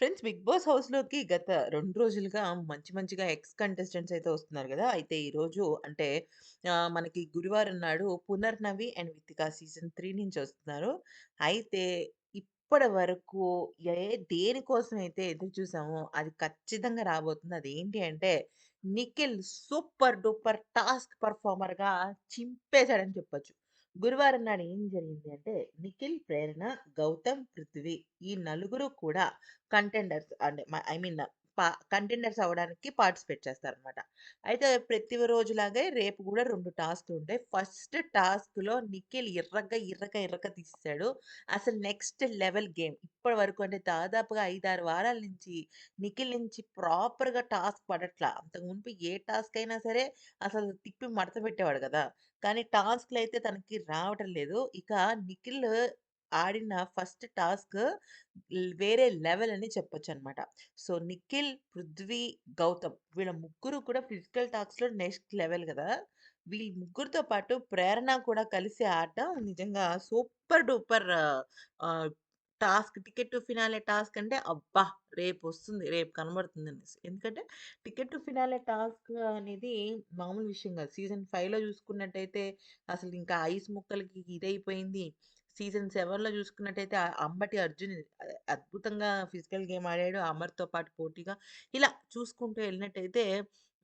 Friends 'big boss' హౌస్‌లోకి గత రెండు రోజులుగా మంచి మంచిగా ఎక్స్ కంటెస్టెంట్స్ అయితే వస్తున్నారు కదా అయితే ఈరోజు అంటే మనకి గురువారం నాడు 'Punarnavi and Vithika' season three నుంచి వస్తున్నారు. అయితే ఇప్పటి వరకు ఏ దేనికోసం అయితే ఎదురు చూసామో అది ఖచ్చితంగా రాబోతుంది. అది ఏంటి అంటే నిఖిల్ సూపర్ డూపర్ టాస్క్ పర్ఫార్మర్గా చింపేసాడని చెప్పొచ్చు. గురువారం నాడు ఏం జరిగింది అంటే నిఖిల్, ప్రేరణ, గౌతమ్, పృథ్వీ ఈ నలుగురు కూడా కంటెండర్స్ అంటే ఐ మీన్ ప కంటెండర్స్ అవ్వడానికి పార్టిసిపేట్ చేస్తారనమాట. అయితే ప్రతి రోజులాగే రేపు కూడా రెండు టాస్క్లు ఉంటాయి ఫస్ట్ టాస్క్‌లో నిఖిల్ ఇర్రగా, ఇర్రగా, ఇర్రగా తీస్తాడు అసలు నెక్స్ట్ లెవెల్ గేమ్. ఇప్పటి వరకు అంటే దాదాపుగా 5, 6 వారాల నుంచి నిఖిల్ నుంచి ప్రాపర్‌గా టాస్క్ పడట్లా. అంతకుముందు ఏ టాస్క్ అయినా సరే అసలు తిప్పి మడత పెట్టేవాడు కదా కానీ టాస్క్‌లయితే తనకి రావటం లేదు. ఇక నిఖిల్ ఆడిన ఫస్ట్ టాస్క్ వేరే లెవెల్ అని చెప్పొచ్చు అనమాట సో, నిఖిల్, పృథ్వీ, గౌతమ్ వీళ్ళ ముగ్గురు కూడా ఫిజికల్ టాస్క్‌లో నెక్స్ట్ లెవెల్ కదా వీళ్ళ ముగ్గురితో పాటు ప్రేరణ కూడా కలిసి ఆడటం నిజంగా super duper task. Ticket to finale task అంటే అబ్బా! రేపొస్తుంది. రేపు కనబడుతుంది అనేసి ఎందుకంటే టికెట్ టు ఫినాలే టాస్క్ అనేది మామూలు విషయం కాదు సీజన్ ఫైవ్లో చూసుకున్నట్టయితే అసలు ఇంకా ఐస్ ముక్కలకి ఇదైపోయింది. సీజన్ సెవెన్లో చూసుకున్నట్టయితే అంబటి అర్జున్ అద్భుతంగా ఫిజికల్ గేమ్ ఆడాడు. అమర్‌తో పాటు పోటీగా. ఇలా చూసుకుంటూ వెళ్ళినట్టయితే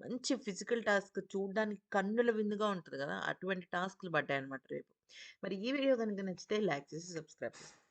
మంచి ఫిజికల్ టాస్క్ చూడడానికి కన్నుల విందుగా ఉంటుంది కదా అటువంటి టాస్క్‌లు పడ్డాయన్నమాట రేపు. మరి ఈ వీడియో కనుక నచ్చితే లైక్ చేసి సబ్స్క్రైబ్ చేసుకోండి.